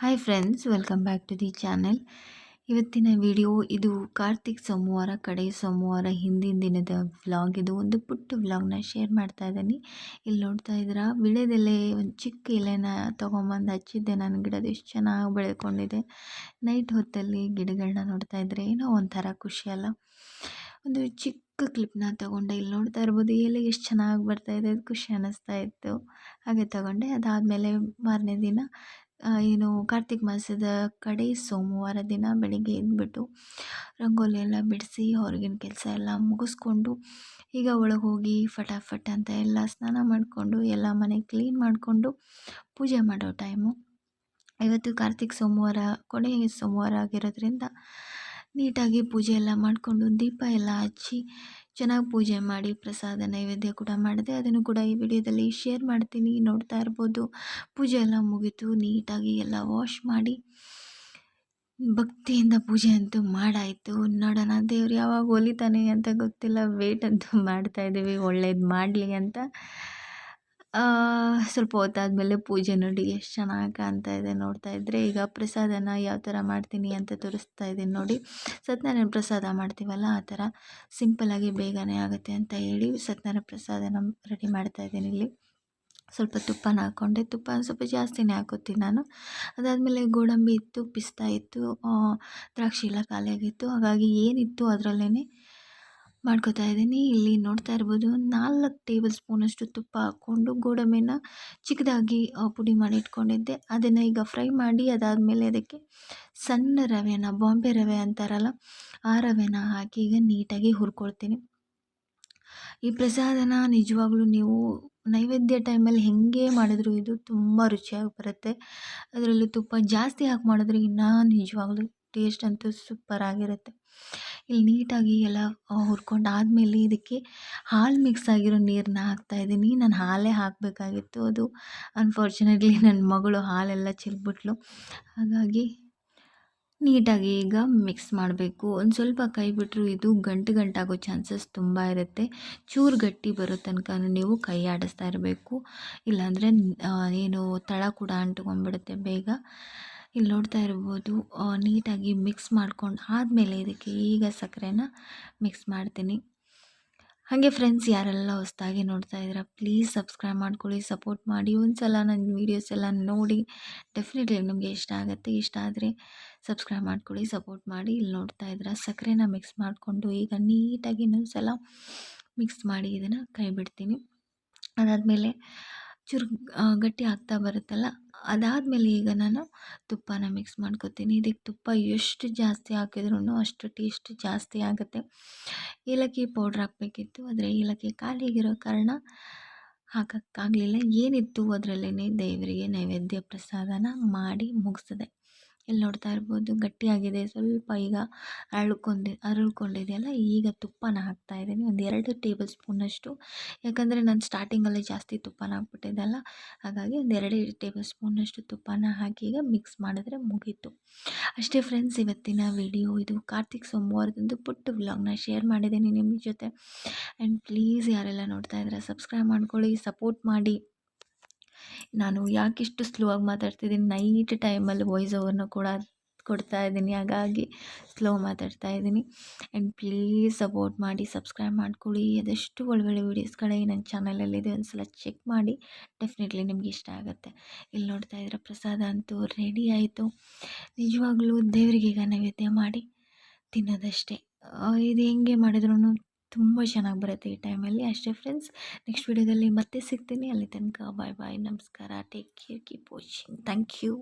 Hi friends welcome back to the channel ಇವತ್ತಿನ video ಇದು ಕಾರ್ತಿಕ್ ಸೋಮವಾರ, ಕಡೆ ಸೋಮವಾರ, ಹಿಂದಿನ ದಿನದ ವ್ಲಾಗ್ ಇದು ಒಂದು ಪುಟ್ಟ ವ್ಲಾಗ್ನ ಶೇರ್ ಮಾಡ್ತಾ ಇದ್ದೀನಿ. ಇಲ್ಲಿ ನೋಡ್ತಾ ಇದ್ದೀರಾ ವಿಳೆದೆಲೆ ಒಂದು ಚಿಕ್ಕ ಎಲೆನ ತೊಗೊಂಬಂದು ಹಚ್ಚಿದ್ದೆ ನನ್ನ ಗಿಡದ ಎಷ್ಟು ಚೆನ್ನಾಗಿ ಬೆಳ್ಕೊಂಡಿದೆ. ನೈಟ್ ಹೊತ್ತಲ್ಲಿ ಗಿಡಗಳನ್ನ ನೋಡ್ತಾ ಇದ್ದರೆ ಏನೋ ಒಂಥರ ಖುಷಿ ಅಲ್ಲ. ಒಂದು ಚಿಕ್ಕ ಕ್ಲಿಪ್ನ ತೊಗೊಂಡೆ. ಇಲ್ಲಿ ನೋಡ್ತಾ ಇರ್ಬೋದು ಎಲೆ ಎಷ್ಟು ಚೆನ್ನಾಗಿ ಬರ್ತಾ ಇದೆ ಖುಷಿ ಅನ್ನಿಸ್ತಾ ಇತ್ತು. ಹಾಗೆ ತಗೊಂಡೆ, ಅದಾದಮೇಲೆ ಮಾರನೇ ದಿನ ಏನು ಕಾರ್ತಿಕ ಮಾಸದ ಕಡೆ ಸೋಮವಾರ ದಿನ ಬೆಳಿಗ್ಗೆ ಎದ್ದುಬಿಟ್ಟು ರಂಗೋಲಿ ಎಲ್ಲ ಬಿಡಿಸಿ ಹೊರಗಿನ ಕೆಲಸ ಎಲ್ಲ ಮುಗಿಸ್ಕೊಂಡು ಈಗ ಒಳಗೆ ಹೋಗಿ ಫಟಾಫಟ್ ಅಂತ ಎಲ್ಲ ಸ್ನಾನ ಮಾಡಿಕೊಂಡು ಎಲ್ಲ ಮನೆ ಕ್ಲೀನ್ ಮಾಡಿಕೊಂಡು ಪೂಜೆ ಮಾಡೋ ಟೈಮು. ಇವತ್ತು ಕಾರ್ತಿಕ್ ಸೋಮವಾರ ಕೊನೆಯ ಸೋಮವಾರ ಆಗಿರೋದ್ರಿಂದ ನೀಟಾಗಿ ಪೂಜೆ ಎಲ್ಲ ಮಾಡಿಕೊಂಡು ದೀಪ ಎಲ್ಲ ಹಚ್ಚಿ ಚೆನ್ನಾಗಿ ಪೂಜೆ ಮಾಡಿ ಪ್ರಸಾದ ನೈವೇದ್ಯ ಕೂಡ ಮಾಡಿದೆ. ಅದನ್ನು ಕೂಡ ಈ ವಿಡಿಯೋದಲ್ಲಿ ಶೇರ್ ಮಾಡ್ತೀನಿ. ನೋಡ್ತಾ ಇರ್ಬೋದು. ಪೂಜೆ ಎಲ್ಲ ಮುಗೀತು. ನೀಟಾಗಿ ಎಲ್ಲ ವಾಶ್ ಮಾಡಿ ಭಕ್ತಿಯಿಂದ ಪೂಜೆ ಅಂತೂ ಮಾಡಾಯಿತು. ನೋಡೋಣ, ದೇವ್ರು ಯಾವಾಗ ಹೊಲಿತಾನೆ ಅಂತ ಗೊತ್ತಿಲ್ಲ. ವೇಟ್ ಅಂತೂ ಮಾಡ್ತಾಯಿದ್ದೀವಿ ಒಳ್ಳೇದು ಮಾಡಲಿ ಅಂತ. ಸ್ವಲ್ಪ ಹೊತ್ತಾದಮೇಲೆ ಪೂಜೆ ನೋಡಿ ಎಷ್ಟು ಚೆನ್ನಾಗಿ ಕಾಣ್ತಾ ಇದೆ ನೋಡ್ತಾ ಇದ್ದರೆ ಈಗ ಪ್ರಸಾದನ ಯಾವ ಥರ ಮಾಡ್ತೀನಿ ಅಂತ ತೋರಿಸ್ತಾ ಇದ್ದೀನಿ ನೋಡಿ. ಸತ್ಯನಾರಾಯಣ ಪ್ರಸಾದ ಮಾಡ್ತೀವಲ್ಲ, ಆ ಥರ ಸಿಂಪಲ್ಲಾಗಿ ಬೇಗನೆ ಆಗುತ್ತೆ ಅಂತ ಹೇಳಿ ಸತ್ಯನಾರಾಯಣ ಪ್ರಸಾದನ ರೆಡಿ ಮಾಡ್ತಾ ಇದ್ದೀನಿ ಇಲ್ಲಿ. ಸ್ವಲ್ಪ ತುಪ್ಪನ ಹಾಕ್ಕೊಂಡೆ ತುಪ್ಪ ಸ್ವಲ್ಪ ಜಾಸ್ತಿನೇ ಹಾಕೋತೀನಿ ನಾನು. ಅದಾದಮೇಲೆ ಗೋಡಂಬಿ ಇತ್ತು, ಪಿಸ್ತಾ ಇತ್ತು ದ್ರಾಕ್ಷಿ ಎಲ್ಲ ಖಾಲಿಯಾಗಿತ್ತು. ಹಾಗಾಗಿ ಏನಿತ್ತು ಅದರಲ್ಲೇ ಮಾಡ್ಕೋತಾ ಇದ್ದೀನಿ. ಇಲ್ಲಿ ನೋಡ್ತಾ ಇರ್ಬೋದು ನಾಲ್ಕು ಟೇಬಲ್ ಸ್ಪೂನಷ್ಟು ತುಪ್ಪ ಹಾಕ್ಕೊಂಡು ಗೋಡಂಬಿನ ಚಿಕ್ಕದಾಗಿ ಪುಡಿ ಮಾಡಿ ಇಟ್ಕೊಂಡಿದ್ದೆ. ಅದನ್ನು ಈಗ ಫ್ರೈ ಮಾಡಿ ಅದಾದಮೇಲೆ ಅದಕ್ಕೆ ಸಣ್ಣ ರವೆನ, ಬಾಂಬೆ ರವೆ ಅಂತಾರಲ್ಲ, ಆ ರವೆನ ಹಾಕಿ ಈಗ ನೀಟಾಗಿ ಹುರ್ಕೊಳ್ತೀನಿ. ಈ ಪ್ರಸಾದನ ನಿಜವಾಗ್ಲೂ ನೀವು ನೈವೇದ್ಯ ಟೈಮಲ್ಲಿ ಹೇಗೆ ಮಾಡಿದ್ರು ಇದು ತುಂಬ ರುಚಿಯಾಗಿ ಬರುತ್ತೆ. ಅದರಲ್ಲೂ ತುಪ್ಪ ಜಾಸ್ತಿ ಹಾಕಿ ಮಾಡಿದ್ರೆ ಇನ್ನೂ ನಿಜವಾಗ್ಲೂ ಟೇಸ್ಟ್ ಅಂತೂ ಸೂಪರಾಗಿರುತ್ತೆ ಇಲ್ಲಿ ನೀಟಾಗಿ ಎಲ್ಲ ಹುರ್ಕೊಂಡು ಆದಮೇಲೆ ಇದಕ್ಕೆ ಹಾಲು ಮಿಕ್ಸ್ ಆಗಿರೋ ನೀರನ್ನ ಹಾಕ್ತಾಯಿದ್ದೀನಿ ನಾನು ಹಾಲೇ ಹಾಕಬೇಕಾಗಿತ್ತು. ಅದು ಅನ್ಫಾರ್ಚುನೇಟ್ಲಿ ನನ್ನ ಮಗಳು ಹಾಲೆಲ್ಲ ಚೆಲ್ಬಿಟ್ಲು ಹಾಗಾಗಿ ನೀಟಾಗಿ ಈಗ ಮಿಕ್ಸ್ ಮಾಡಬೇಕು. ಒಂದು ಸ್ವಲ್ಪ ಕೈ ಬಿಟ್ಟರು ಇದು ಗಂಟು ಗಂಟಾಗೋ ಚಾನ್ಸಸ್ ತುಂಬ ಇರುತ್ತೆ. ಚೂರು ಗಟ್ಟಿ ಬರೋ ತನಕ ನೀವು ಕೈ ಆಡಿಸ್ತಾ ಇರಬೇಕು. ಇಲ್ಲಾಂದರೆ ಏನು ತಳ ಕೂಡ ಅಂಟ್ಕೊಂಡ್ಬಿಡುತ್ತೆ ಬೇಗ. ಇಲ್ಲಿ ನೋಡ್ತಾ ಇರ್ಬೋದು ನೀಟಾಗಿ ಮಿಕ್ಸ್ ಮಾಡ್ಕೊಂಡು ಆದಮೇಲೆ ಇದಕ್ಕೆ ಈಗ ಸಕ್ಕರೆನ ಮಿಕ್ಸ್ ಮಾಡ್ತೀನಿ. ಹಾಗೆ ಫ್ರೆಂಡ್ಸ್ ಯಾರೆಲ್ಲ ಹೊಸ್ದಾಗಿ ನೋಡ್ತಾ ಇದ್ದೀರಾ ಪ್ಲೀಸ್ ಸಬ್ಸ್ಕ್ರೈಬ್ ಮಾಡ್ಕೊಳ್ಳಿ ಸಪೋರ್ಟ್ ಮಾಡಿ. ಒಂದು ಸಲ ನನ್ನ ವೀಡಿಯೋಸ್ ಎಲ್ಲ ನೋಡಿ ಡೆಫಿನೆಟ್ಲಿ ನಿಮಗೆ ಇಷ್ಟ ಆಗುತ್ತೆ, ಇಷ್ಟ ಆದರೆ ಸಬ್ಸ್ಕ್ರೈಬ್ ಮಾಡ್ಕೊಳ್ಳಿ ಸಪೋರ್ಟ್ ಮಾಡಿ. ಇಲ್ಲಿ ನೋಡ್ತಾ ಇದ್ದೀರಾ, ಸಕ್ಕರೆನ ಮಿಕ್ಸ್ ಮಾಡಿಕೊಂಡು ಈಗ ನೀಟಾಗಿ ಇನ್ನೊಂದು ಸಲ ಮಿಕ್ಸ್ ಮಾಡಿ ಇದನ್ನು ಕೈ ಬಿಡ್ತೀನಿ ಅದಾದಮೇಲೆ ಚುರು ಗಟ್ಟಿ ಆಗ್ತಾ ಬರುತ್ತಲ್ಲ ಅದಾದಮೇಲೆ ಈಗ ನಾನು ತುಪ್ಪನ ಮಿಕ್ಸ್ ಮಾಡ್ಕೊತೀನಿ. ಇದಕ್ಕೆ ತುಪ್ಪ ಎಷ್ಟು ಜಾಸ್ತಿ ಹಾಕಿದ್ರೂ ಅಷ್ಟು ಟೇಸ್ಟ್ ಜಾಸ್ತಿ ಆಗುತ್ತೆ. ಏಲಕ್ಕಿ ಪೌಡ್ರ್ ಹಾಕಬೇಕಿತ್ತು. ಆದರೆ ಏಲಕ್ಕಿ ಖಾಲಿಯಾಗಿರೋ ಕಾರಣ ಹಾಕೋಕ್ಕಾಗಲಿಲ್ಲ. ಏನಿತ್ತು ಅದರಲ್ಲೇ ದೇವರಿಗೆ ನೈವೇದ್ಯ ಪ್ರಸಾದನ ಮಾಡಿ ಮುಗಿಸಿದೆ. ಇಲ್ಲಿ ನೋಡ್ತಾ ಇರ್ಬೋದು, ಗಟ್ಟಿಯಾಗಿದೆ. ಸ್ವಲ್ಪ ಈಗ ಅರಳ್ಕೊಂಡು ಅರಳ್ಕೊಂಡಿದೆಯಲ್ಲ ಈಗ ತುಪ್ಪನ ಹಾಕ್ತಾ ಇದ್ದೀನಿ. ಒಂದು ಎರಡು ಟೇಬಲ್ ಸ್ಪೂನಷ್ಟು ಯಾಕಂದರೆ ನಾನು ಸ್ಟಾರ್ಟಿಂಗಲ್ಲೇ ಜಾಸ್ತಿ ತುಪ್ಪನ ಹಾಕ್ಬಿಟ್ಟಿದ್ದೆಲ್ಲ ಹಾಗಾಗಿ ಒಂದು ಎರಡು ಟೇಬಲ್ ಸ್ಪೂನಷ್ಟು ತುಪ್ಪನ ಹಾಕಿ ಈಗ ಮಿಕ್ಸ್ ಮಾಡಿದ್ರೆ ಮುಗೀತು. ಅಷ್ಟೇ ಫ್ರೆಂಡ್ಸ್ ಇವತ್ತಿನ ವಿಡಿಯೋ ಇದು. ಕಾರ್ತಿಕ್ ಸೋಮವಾರದಂದು ಪುಟ್ಟ ವ್ಲಾಗ್ನ ಶೇರ್ ಮಾಡಿದ್ದೀನಿ ನಿಮ್ಮ ಜೊತೆ. ಆ್ಯಂಡ್ ಪ್ಲೀಸ್ ಯಾರೆಲ್ಲ ನೋಡ್ತಾ ಇದ್ದಾರೆ ಸಬ್ಸ್ಕ್ರೈಬ್ ಮಾಡ್ಕೊಳ್ಳಿ ಸಪೋರ್ಟ್ ಮಾಡಿ. ನಾನು ಯಾಕಿಷ್ಟು ಸ್ಲೋ ಆಗಿ ಮಾತಾಡ್ತಿದ್ದೀನಿ? ನೈಟ್ ಟೈಮಲ್ಲಿ ವಾಯ್ಸ್ ಓವರ್ನ ಕೂಡ ಕೊಡ್ತಾ ಇದ್ದೀನಿ. ಹಾಗಾಗಿ ಸ್ಲೋ ಮಾತಾಡ್ತಾ ಇದ್ದೀನಿ. ಆ್ಯಂಡ್ ಪ್ಲೀಸ್ ಸಪೋರ್ಟ್ ಮಾಡಿ ಸಬ್ಸ್ಕ್ರೈಬ್ ಮಾಡ್ಕೊಳ್ಳಿ. ಅದೆಷ್ಟು ಒಳ್ಳೊಳ್ಳೆ ವೀಡಿಯೋಸ್ಗಳೇ ನನ್ನ ಚಾನಲಲ್ಲಿದೆ ಒಂದು ಸಲ ಚೆಕ್ ಮಾಡಿ. ಡೆಫಿನೆಟ್ಲಿ ನಿಮ್ಗೆ ಇಷ್ಟ ಆಗುತ್ತೆ. ಇಲ್ಲಿ ನೋಡ್ತಾ ಇದ್ರೆ ಪ್ರಸಾದ ಅಂತೂ ರೆಡಿ ಆಯಿತು. ನಿಜವಾಗ್ಲೂ ದೇವರಿಗೆ ಈಗ ನೈವೇದ್ಯ ಮಾಡಿ ತಿನ್ನೋದಷ್ಟೇ. ಇದು ಹೆಂಗೆ ಮಾಡಿದ್ರೂ ತುಂಬ ಚೆನ್ನಾಗಿ ಬರುತ್ತೆ ಈ ಟೈಮಲ್ಲಿ. ಅಷ್ಟೇ ಫ್ರೆಂಡ್ಸ್ ನೆಕ್ಸ್ಟ್ ವೀಡಿಯೋದಲ್ಲಿ ಮತ್ತೆ ಸಿಗ್ತೀನಿ. ಅಲ್ಲಿ ತನಕ ಬಾಯ್ ಬಾಯ್ ನಮಸ್ಕಾರ. Take care keep watching thank you